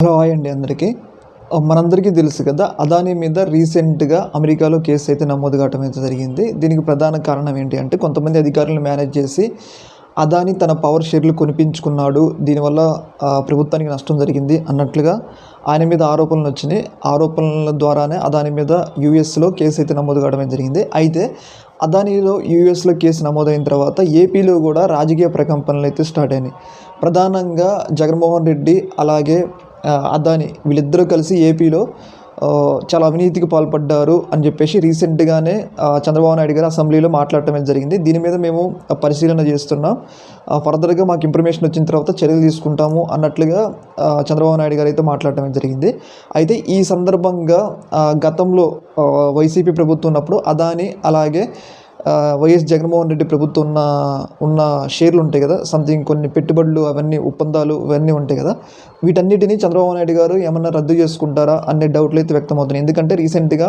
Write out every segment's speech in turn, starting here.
Hello hi అండి అందరికీ. మనందరికీ తెలుసు కదా అదానీ మీద రీసెంట్గా అమెరికాలో కేసు అయితే నమోదు కావడం అయితే జరిగింది. దీనికి ప్రధాన కారణం ఏంటి అంటే కొంతమంది అధికారులను మేనేజ్ చేసి అదాని తన పవర్ షేర్లు కొనిపించుకున్నాడు. దీనివల్ల ప్రభుత్వానికి నష్టం జరిగింది అన్నట్లుగా ఆయన మీద ఆరోపణలు వచ్చినాయి. ఆరోపణల ద్వారానే అదాని మీద యూఎస్లో కేసు అయితే నమోదు కావడం జరిగింది. అయితే అదానీలో యూఎస్లో కేసు నమోదైన తర్వాత ఏపీలో కూడా రాజకీయ ప్రకంపనలు అయితే స్టార్ట్ అయినాయి. ప్రధానంగా జగన్మోహన్ రెడ్డి అలాగే అదాని వీళ్ళిద్దరూ కలిసి ఏపీలో చాలా అవినీతికి పాల్పడ్డారు అని చెప్పేసి రీసెంట్గానే చంద్రబాబు నాయుడు గారు అసెంబ్లీలో మాట్లాడటం జరిగింది. దీని మీద మేము పరిశీలన చేస్తున్నాం. ఫర్దర్గా మాకు ఇన్ఫర్మేషన్ వచ్చిన తర్వాత చర్యలు తీసుకుంటాము అన్నట్లుగా చంద్రబాబు నాయుడు గారు అయితే మాట్లాడటం జరిగింది. అయితే ఈ సందర్భంగా గతంలో వైసీపీ ప్రభుత్వం ఉన్నప్పుడు అదాని అలాగే వైఎస్ జగన్మోహన్ రెడ్డి ప్రభుత్వం ఉన్న ఉన్న షేర్లు ఉంటాయి కదా సంథింగ్ కొన్ని పెట్టుబడులు అవన్నీ ఒప్పందాలు ఇవన్నీ ఉంటాయి కదా వీటన్నిటిని చంద్రబాబు నాయుడు గారు ఏమన్నా రద్దు చేసుకుంటారా అనే డౌట్లు అయితే వ్యక్తమవుతున్నాయి. ఎందుకంటే రీసెంట్గా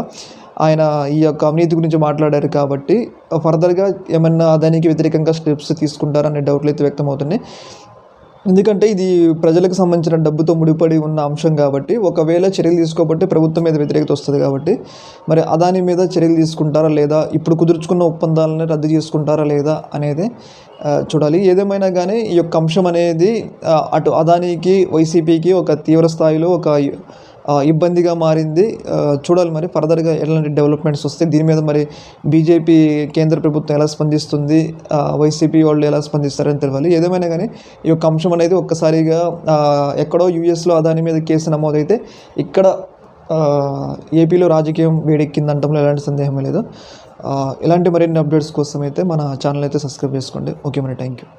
ఆయన ఈ యొక్క అవినీతి గురించి మాట్లాడారు కాబట్టి ఫర్దర్గా ఏమన్నా దానికి వ్యతిరేకంగా స్టెప్స్ తీసుకుంటారా అనే డౌట్లు అయితే వ్యక్తమవుతున్నాయి. ఎందుకంటే ఇది ప్రజలకు సంబంధించిన డబ్బుతో ముడిపడి ఉన్న అంశం కాబట్టి ఒకవేళ చర్యలు తీసుకోబట్టి ప్రభుత్వం మీద వ్యతిరేకత వస్తుంది కాబట్టి మరి అదాని మీద చర్యలు తీసుకుంటారా లేదా ఇప్పుడు కుదుర్చుకున్న ఒప్పందాలని రద్దు చేసుకుంటారా లేదా అనేది చూడాలి. ఏదేమైనా కానీ ఈ యొక్క అంశం అనేది అటు అదానికి వైసీపీకి ఒక తీవ్ర స్థాయిలో ఒక ఇబ్బందిగా మారింది. చూడాలి మరి ఫర్దర్గా ఎలాంటి డెవలప్మెంట్స్ వస్తాయి. దీని మీద మరి బీజేపీ కేంద్ర ప్రభుత్వం ఎలా స్పందిస్తుంది? వైసీపీ వాళ్ళు ఎలా స్పందిస్తారని తెలియాలి ఏదేమైనా కానీ ఈ యొక్క అంశం అనేది ఒక్కసారిగా ఎక్కడో యూఎస్లో అదాని మీద కేసు నమోదైతే ఇక్కడ ఏపీలో రాజకీయం వేడెక్కిందంటంలో ఎలాంటి సందేహమే లేదు. ఇలాంటి మరిన్ని అప్డేట్స్ కోసం అయితే మన ఛానల్ అయితే సబ్స్క్రైబ్ చేసుకోండి. ఓకే మరి థ్యాంక్ యూ